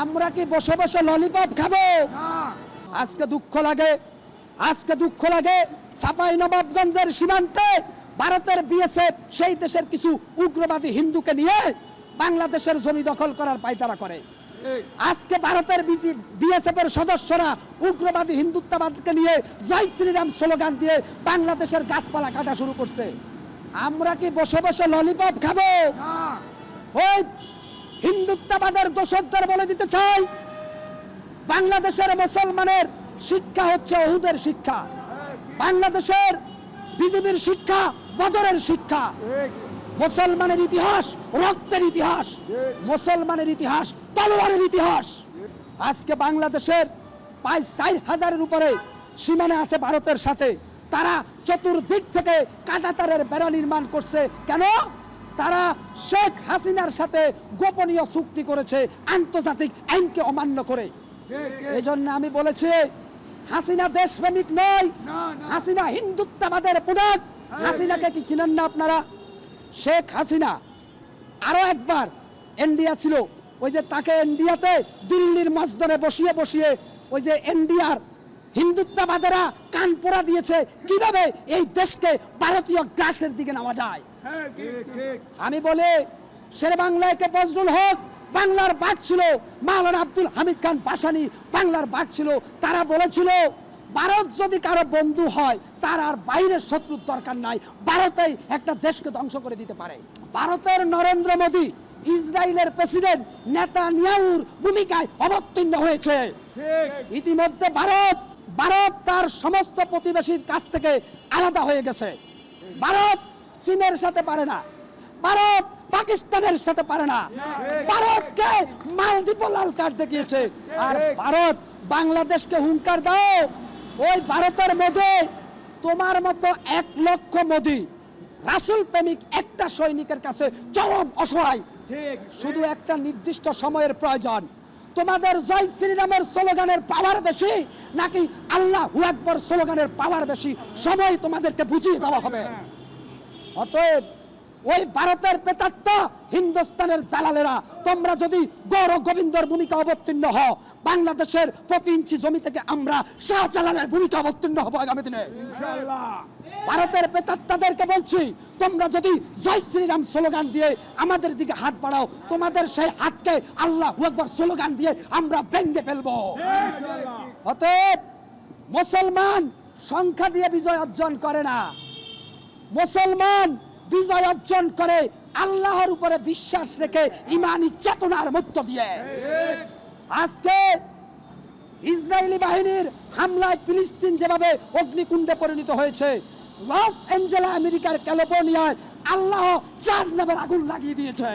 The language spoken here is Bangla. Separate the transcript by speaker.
Speaker 1: আমরা কি বসে বসে ললিপপ খাব? আজকে দুঃখ লাগে আজকে দুঃখ লাগে সাপাই নবাবগঞ্জের সীমান্তে ভারতের বিএসএফ সেই দেশের কিছু উগ্রবাদী হিন্দুকে নিয়ে বাংলাদেশের জমি দখল করার পায়তারা করে। আজকে ভারতের বিএসএফ এর সদস্যরা উগ্রবাদী হিন্দুত্ববাদকে নিয়ে জয় শ্রীরাম স্লোগান দিয়ে বাংলাদেশের গাছপালা কাটা শুরু করছে। আমরা কি বসে বসে ললিপপ খাব? ওই হিন্দুত্ববাদের দোষকদের বলে দিতে চাই, বাংলাদেশের মুসলমানের শিক্ষা হচ্ছে ওহুদের শিক্ষা, বাংলাদেশের বিজেপির শিক্ষা বদরের শিক্ষা। মুসলমানের ইতিহাস রক্তের ইতিহাস, মুসলমানের ইতিহাস তলোয়ারের ইতিহাস। আজকে বাংলাদেশের প্রায় চার হাজারের উপরে সীমানা আছে ভারতের সাথে, তারা চতুর্দিক থেকে কাটাতারের বেড়া নির্মাণ করছে। কেন? তারা শেখ হাসিনার সাথে গোপনীয় চুক্তি করেছে, আন্তর্জাতিক আইনকে অমান্য করে। এই জন্য আমি বলেছি, হাসিনা দেশপ্রেমিক নয়। হাসিনা হিন্দুত্ববাদের প্রোডাক্ট হাসিনাকে কি চিনেন না আপনারা? শেখ হাসিনা আরও একবার ইন্ডিয়া ছিল। ওই যে তাকে ইন্ডিয়াতে দিল্লির মসদনে বসিয়ে বসিয়ে ওই যে ইন্ডিয়ার হিন্দুত্ববাদেরা কান পোড়া দিয়েছে। কীভাবে এই দেশকে ভারতীয় গ্রাসের দিকে নেওয়া যায়? আমি বলে শের বাংলাকে বজরুল হক বাংলার বাঘ ছিল মাওলানা আব্দুল হামিদ খান পাশানি বাংলার বাঘ ছিল। তারা বলেছিল ভারত যদি কারও বন্ধু হয় তার আর বাইরের শত্রুর দরকার নাই। ভারতেই একটা দেশকে ধ্বংস করে দিতে পারে। ভারতের নরেন্দ্র মোদী ইসরায়েলের প্রেসিডেন্ট নেতা নিয়াউর ভূমিকায় অবতীর্ণ হয়েছে। ইতিমধ্যে ভারত ভারত তার সমস্ত প্রতিবেশীর কাছ থেকে আলাদা হয়ে গেছে। ভারত চীনের সাথে পারে না। ভারত পাকিস্তানের সাথে পারে না। ভারতকে মালদ্বীপ লাল কার্ড দেখিয়েছে। আর ভারত বাংলাদেশকে হুঙ্কার দাও। ওই ভারতের মধ্যে তোমার মতো এক লক্ষ মোদি রাসুল প্রেমিক একটা সৈনিকের কাছে চরম অসহায়। শুধু একটা নির্দিষ্ট সময়ের প্রয়োজন। তোমাদের জয় শ্রীরামের স্লোগানের পাওয়ার বেশি নাকি আল্লাহ আকবর স্লোগানের পাওয়ার বেশি সময় তোমাদেরকে বুঝিয়ে দেওয়া হবে। অতএব ওই ভারতের পেতাত্ত হিন্দুস্তানের দালালেরা তোমরা যদি গৌরব গোবিন্দর ভূমিকা অবতীর্ণ হও বাংলাদেশের প্রতি ইঞ্চি জমি থেকে আমরা শাহজালালের ভূমিকা অবতীর্ণ হব আগামী দিনে। ভারতের পেতাত্তাদেরকে বলছি তোমরা যদি জয় শ্রীরাম স্লোগান দিয়ে আমাদের দিকে হাত বাড়াও তোমাদের সেই হাতকে আল্লাহ একবার স্লোগান দিয়ে আমরা ভেঙে ফেলব। অতএব মুসলমান সংখ্যা দিয়ে বিজয় অর্জন করে না। মুসলমান বিজয় অর্জন করে আল্লাহর উপরে বিশ্বাস রেখে ইমানি চেতনার মধ্য দিয়ে। আজকে ইসরায়েলি বাহিনীর হামলায় ফিলিস্তিন যেভাবে অগ্নিকুণ্ডে পরিণত হয়েছে, লস অ্যাঞ্জেলা আমেরিকার ক্যালিফোর্নিয়ায় আল্লাহ চার নামের আগুন লাগিয়ে দিয়েছে।